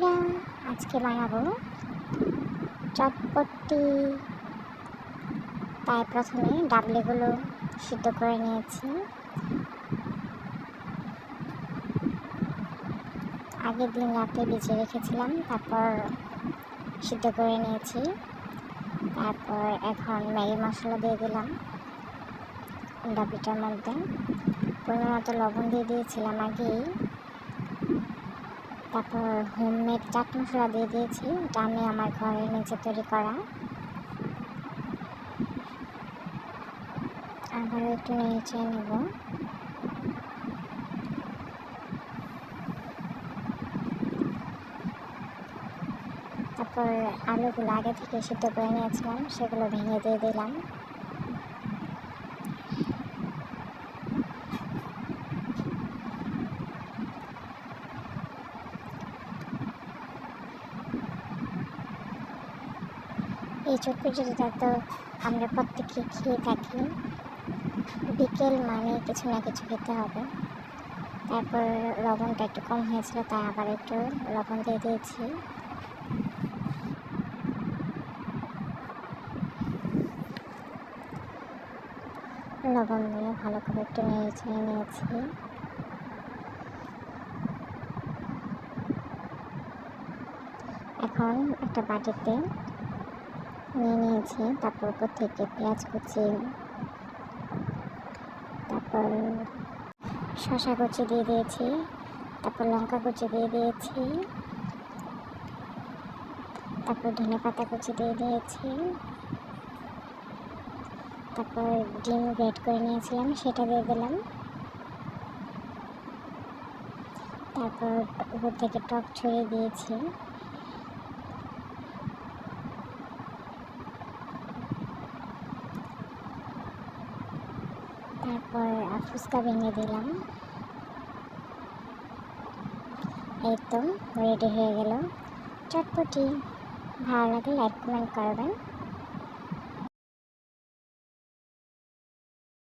বন্ধুরা, আজকে বানাবো চটপটি। তাই প্রথমে ডাবলিগুলো সিদ্ধ করে নিয়েছি। আগের দিন রাতে ভিজিয়ে রেখেছিলাম, তারপর সিদ্ধ করে নিয়েছি। তারপর এখন ম্যাগি মশলা দিয়ে দিলাম ডাবিটার মধ্যে। পরিমাণ মতো লবণ দিয়ে দিয়েছিলাম আগেই। তারপর হোমমেড চাট মশলা দিয়ে দিয়েছি, এটা আমি আমার ঘরের নিচে তৈরি করা। আবার একটু নিচে নেব। তারপর আলুগুলো আগে থেকে সিদ্ধ করে নিয়েছিলাম, সেগুলো ভেঙে দিয়ে দিলাম। এই চটপটিটা তো আমরা প্রত্যেকে খেয়ে থাকি। বিকেল মানে কিছু না কিছু খেতে হবে। তারপর লবণটা একটু কম হয়েছিল, তাই আবার একটু লবণ দিয়ে দিয়েছি। লবণ দিয়ে ভালো করে একটু নেড়ে নিয়েছি। এখন একটা বাটিতে নিয়ে নিয়েছি, তারপর উপর থেকে পেঁয়াজ কুচি, তারপর শশা কুচি দিয়ে দিয়েছি, তারপর লঙ্কা কুচি দিয়ে দিয়েছি, তারপর ধনে পাতা কুচি দিয়ে দিয়েছি, তারপর ডিম গ্রেট করে নিয়েছিলাম, সেটা দিয়ে দিলাম। তারপর উপর থেকে টক ছড়িয়ে দিয়েছি। তারপর ফুচকা ভেঙে দিলাম। এই তো রেডি হয়ে গেল। চটপটি। ভালো লাগলে লাইক কমেন্ট করবেন।